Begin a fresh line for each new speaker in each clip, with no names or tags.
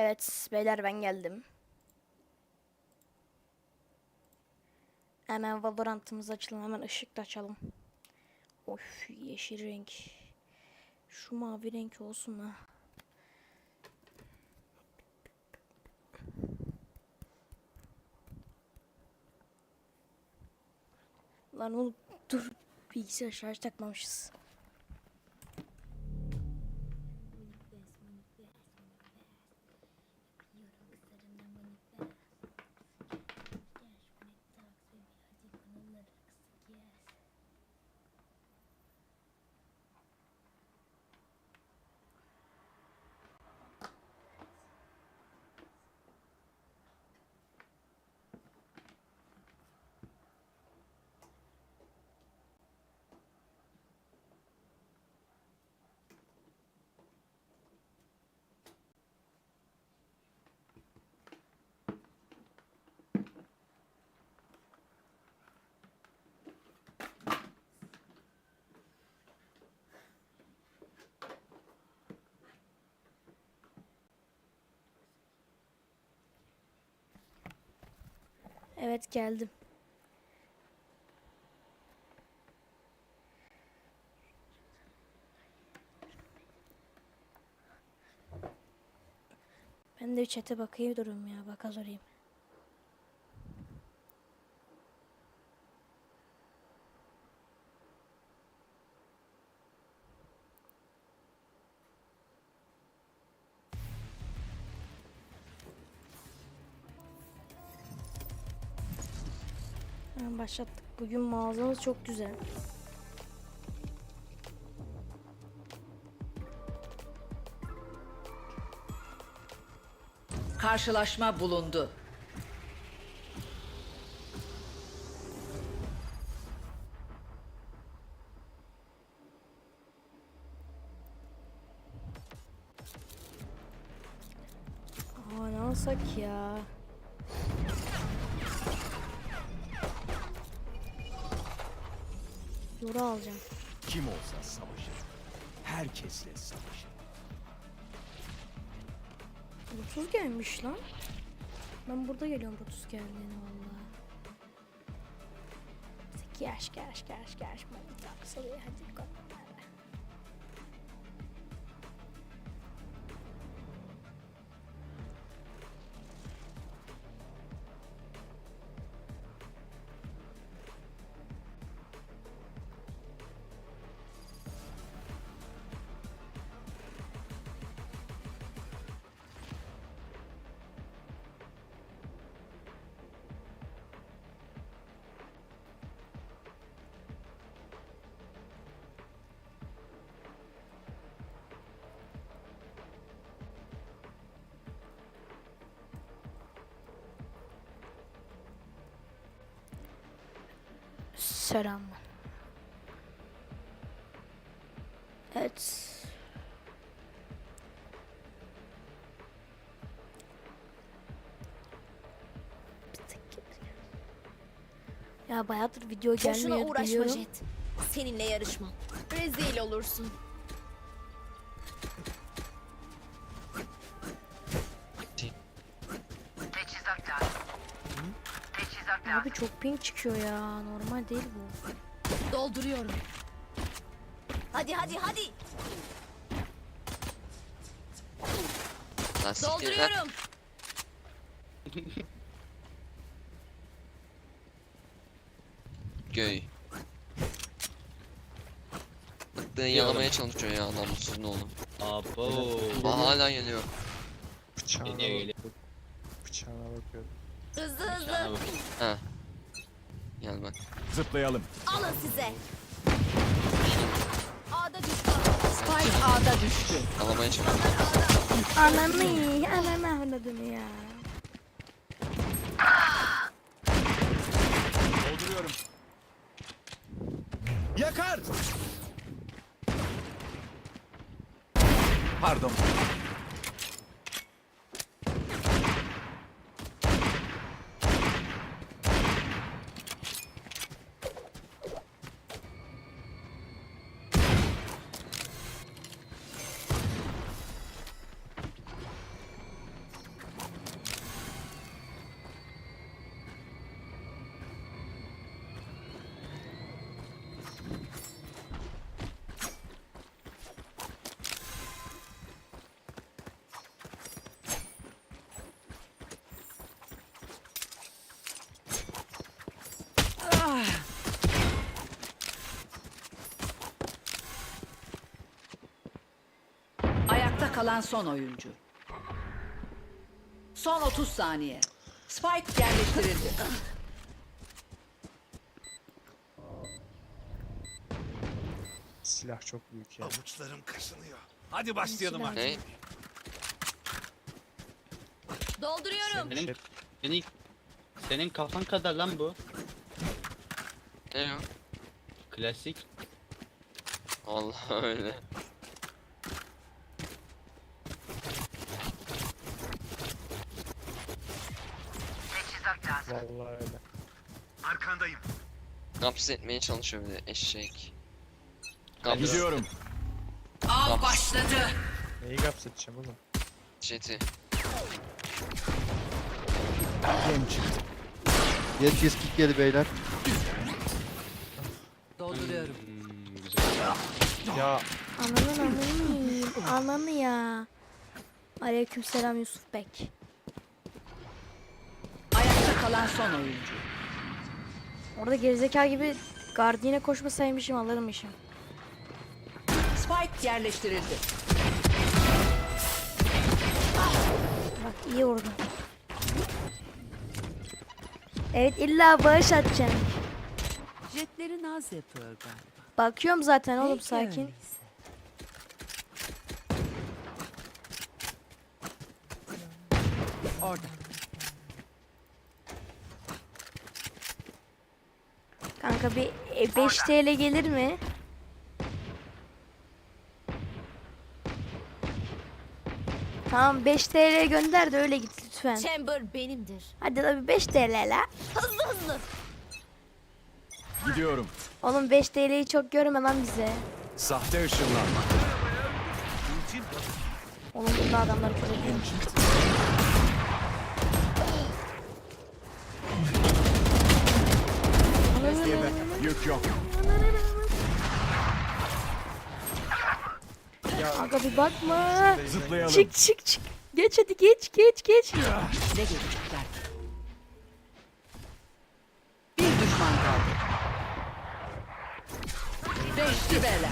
Evet beyler ben geldim. Hemen Valorant'ımız açalım. Hemen ışık da açalım. Of yeşil renk. Şu mavi renk olsun ha. Lan oğlum dur bilgisayar şarj takmamışız. Evet geldim. Ben de chat'e bakayım durum ya. Baka sorayım. Başlattık. Bugün mağazamız çok güzel.
Karşılaşma bulundu.
Aa ne alsak ya? Yoru alacağım.
Kim olsa savaşır. Herkesle savaşır.
30 gelmiş lan. Ben burada geliyorum 30 geldiğine valla. Yaş yaş yaş yaş. Hadi bakalım. Selam. Evet. Ya bayağıdır video
Boşuna
gelmiyor
uğraşma
biliyorum.
Jet. Seninle yarışmam. Rezil olursun.
Abi çok ping çıkıyor ya. Normal değil bu.
Dolduruyorum. Hadi hadi hadi.
Lan siktir lan.
Dolduruyorum.
Göy. Bıktığını yalamaya çalışıyor ya namussuzun oğlu.
Abo.
Aa, hala geliyor.
Geliyor geliyor.
Bıçağına bakıyorum.
Hızlı hızlı.
Bak.
Ha. Gel bak.
Zıplayalım.
Alın size. A'da düşman.
Spike A'da düştü.
Yalamaya çalışıyor.
Ananı, ananı avradını ya.
Dolduruyorum. Yakar. Pardon.
Kalan son oyuncu. Son 30 saniye. Spike yerleştirildi.
Silah çok büyük ya.
Avuçlarım kaşınıyor. Hadi başlayalım artık.
Ne?
Dolduruyorum.
Senin, senin, senin kafan kadar lan bu.
Ne o?
Klasik.
Allah öyle. Gaps etmeye çalışıyor bir de eşek. Gaps
Gidiyorum.
Av başladı.
Neyi gaps edeceğim oğlum?
jeti.
Gem çıktı.
Yetkiz kick yedi beyler.
Dolduruyorum.
Hmm, güzel.
Ya
Ananın yiyeyim. Ananı ya. Aleykümselam Yusuf Bek.
Ayakta kalan son oyuncu.
Orada gerizekalı gibi gardiyene koşmasaymışım alırmışım.
Spike yerleştirildi.
Bak iyi vurdun. Evet illa bağış atacaksın.
Jetleri naz yapıyor galiba.
Bakıyorum zaten oğlum
Peki
sakin.
öyleyse. Orada.
Kanka bir e, 5 TL gelir mi? Tamam 5 TL gönder de öyle git lütfen.
Chamber benimdir.
Hadi la bir 5 TL la.
Hızlı hızlı.
Gidiyorum.
Oğlum 5 TL'yi çok görme lan bize.
Sahte ışınlanma.
Oğlum bunda adamları kör
Gebe. Yük yok.
Kanka bir bakma.
Zıplayalım.
Çık çık çık. Geç hadi geç geç geç.
Ne görecekler? Bir düşman kaldı. Beşli bela.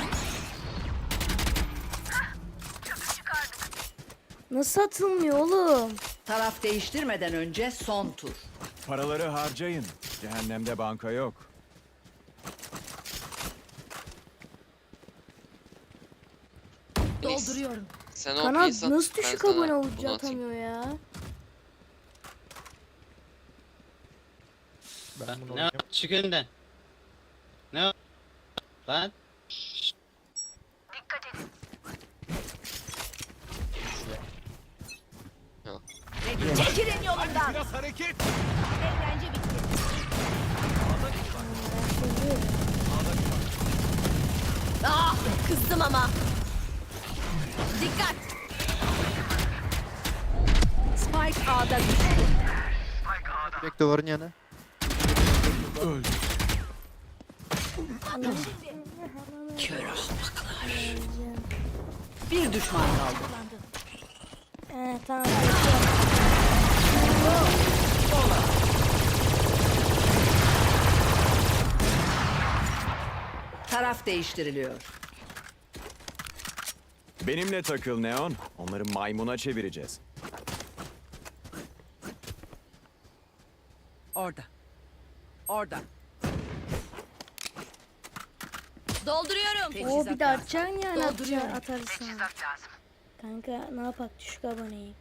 Nasıl atılmıyor oğlum?
Taraf değiştirmeden önce son tur.
Paraları harcayın. Cehennemde banka yok.
Dolduruyorum.
Sen o
Kanal
piyasa-
nasıl
ben
düşük
sana
abone
bunu
olucu
atayım.
atamıyor ya?
ben bunu
Ne
oynayayım.
çık önünden. Ne o? Lan.
Çekilin yolundan.
Biraz hareket.
Eğlence bitti. Ah kızdım ama. Dikkat.
Spike A'da düştü.
Direkt duvarın yanı.
Öldü.
Kör ahmaklar. Bir düşman kaldı.
He tamam.
Taraf değiştiriliyor.
Benimle takıl Neon. Onları maymuna çevireceğiz.
Orada. Orada.
Dolduruyorum.
Oo bir de atacaksın yani atacaksın atarsan. Kanka ne yapak düşük aboneyi.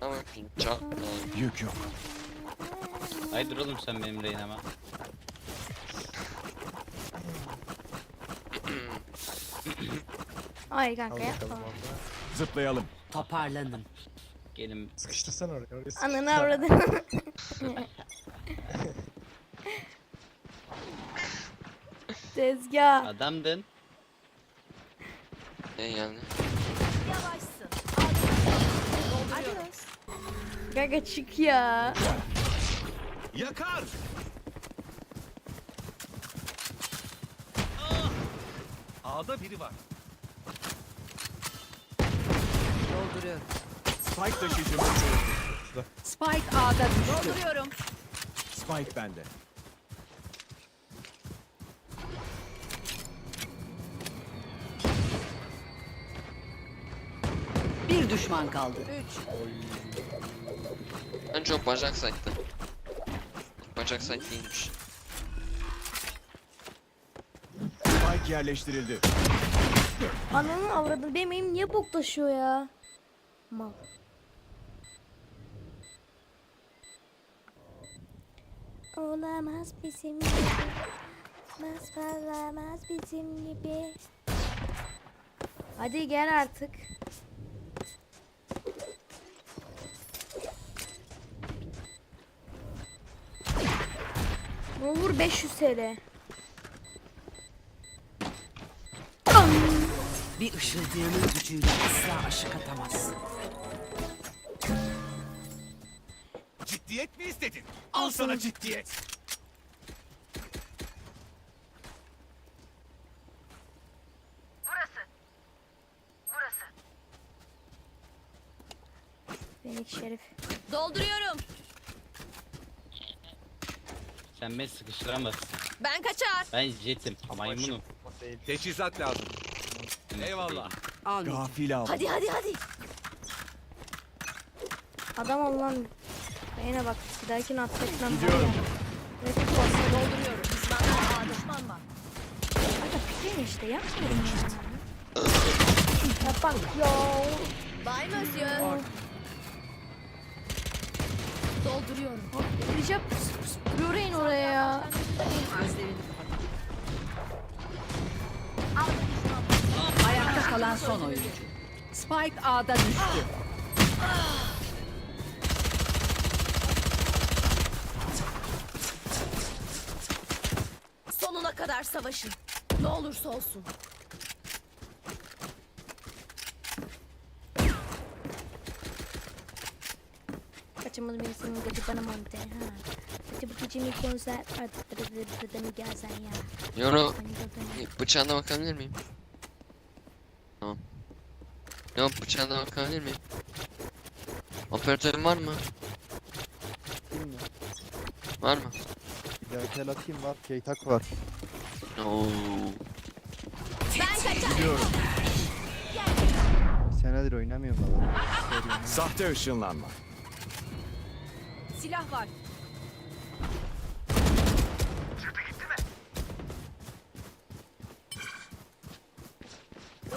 Ama çok
Yük yok.
Haydi oğlum sen benim reyneme.
Ay kanka yapma.
bakalım orada.
Zıplayalım.
Toparlanın.
Gelin.
Sıkıştırsana oraya. oraya sıkıştır.
Ananı avradın. Tezgah.
Adamdın.
ne yani?
Kanka çık ya.
Yakar. A'da biri var.
Dolduruyorum.
Spike taşıyıcımı çözdü.
Spike A'da düştü.
Dolduruyorum.
Spike bende.
Bir düşman kaldı.
Üç. En çok bacak saktı. Bacak sak değilmiş.
Spike yerleştirildi.
Ananın avradı. Benim niye boklaşıyor ya? Mal. Olamaz bizim gibi. Olmaz olamaz bizim gibi. Hadi gel artık. Ne olur 500 TL.
Bir ışıldayanın gücüyle asla aşık atamazsın.
Ciddiyet mi istedin? Al sana ciddiyet.
Fenik Şerif.
Dolduruyorum.
Sen beni sıkıştıramazsın.
Ben kaçar.
Ben jetim. Maymunum.
Teçhizat lazım. Eyvallah.
Almayacağım.
Gafil al.
Hadi hadi hadi.
Adam ol lan. Beğene bak. Bir dahakine affetmem.
Gidiyorum.
Rakip olsa
Dolduruyorum. Düşmanlar A düşman var.
Kanka fikrin işte yapmıyorum ya. Ya bak ya.
Bay Monsieur. Dolduruyorum.
Recep Göreyin oraya ya.
Gözlerini kalan son oyuncu. Spike A'da düştü.
Sonuna kadar savaşın. Ne olursa olsun.
Kaçımız birisinin gıcı bana monte ha. Gıcı bu gıcı mi konser artık da mı gelsen ya.
Yoru
Hani zaten-
bıçağına bakabilir miyim? Tamam. Yok bıçağına bakabilir miyim? Operatörün var mı?
Bilmiyorum.
Var mı?
Bir dahaki el atayım var. Keytak var.
Oo.
Ben kaçar.
Bir senedir oynamıyorum.
Sahte ışınlanma.
Silah var.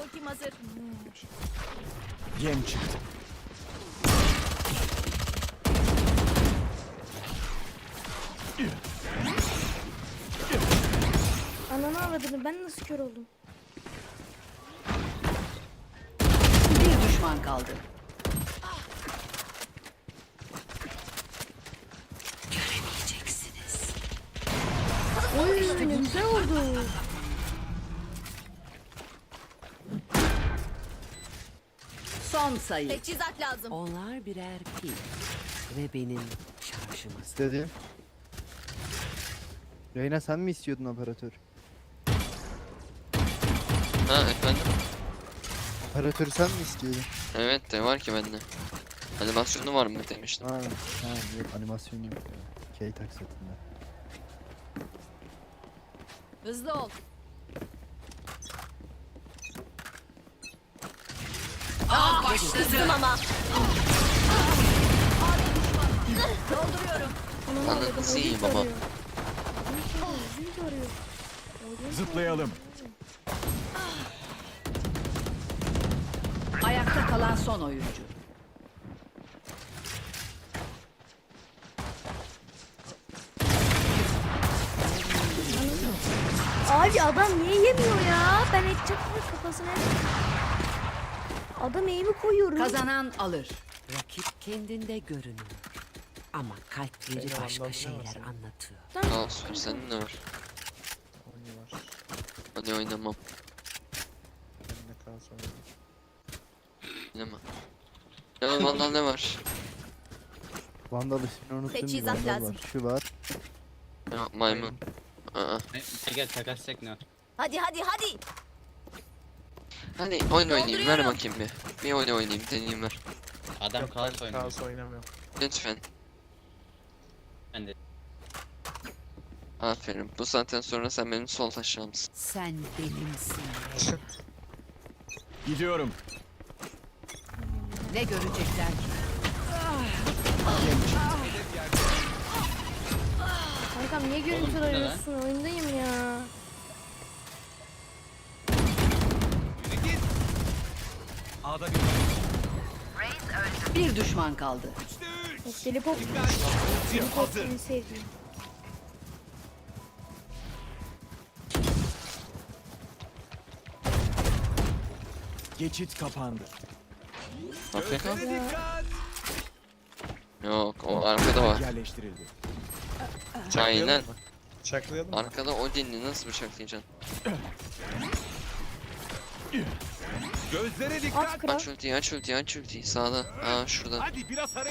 Ultim hazır.
Yem çıktı.
Ananı avradını ben nasıl kör oldum?
Bir düşman kaldı. Göremeyeceksiniz.
Oy ne güzel oldu.
Son sayı.
Teçhizat lazım.
Onlar birer pil. Ve benim şarjım hazır.
İstediğim. Reyna sen mi istiyordun operatör?
Ha efendim?
Operatörü sen mi istiyordun?
Evet de var ki bende. Animasyonu var mı demiştim.
Ha, ha yok animasyon yok. ya. Keytak setinde.
Hızlı ol. Kızdım ama. Dolduruyorum.
Arıyor, Zil arıyor.
Zıplayalım.
Ayakta kalan son oyuncu.
Abi adam niye yemiyor ya? Ben edecektim kafasına. Adam eğimi koyuyorum.
Kazanan alır. Rakip kendinde görünür. Ama kalpleri
Benim
başka şeyler
senin?
anlatıyor.
Al sür senin ne var? Hadi oynamam.
Bende kalsın.
Oynama. Ya vandal ne var?
Vandal ismini unuttum bir
Teçhizat
vandal
lazım.
var. Şu var.
Ya maymun. Aa.
Ne, gel takas çek ne?
Hadi hadi hadi.
Hadi oyun oynayayım ver bakayım bir. Bir oyun oynayayım deneyeyim ver.
Adam
Yok,
kaos
ben
oynuyor.
Kaos oynamıyorum.
Lütfen.
Ben de.
Aferin. Bu saatten sonra sen benim sol taşağımsın.
Sen benimsin.
Gidiyorum.
Ne görecekler ki?
Kankam niye görüntü arıyorsun? Oyundayım ya.
Bir düşman kaldı.
En sevdiğim.
Geçit kapandı.
AFK? Yok o arkada var.
Yerleştirildi.
Aynen.
Bıçaklayalım mı?
Arkada Odin'i nasıl bıçaklayacaksın?
Gözlere
at kral.
Aç ultiyi aç ultiyi aç ultiyi sağda. Aa şurada.
Hadi biraz hareket.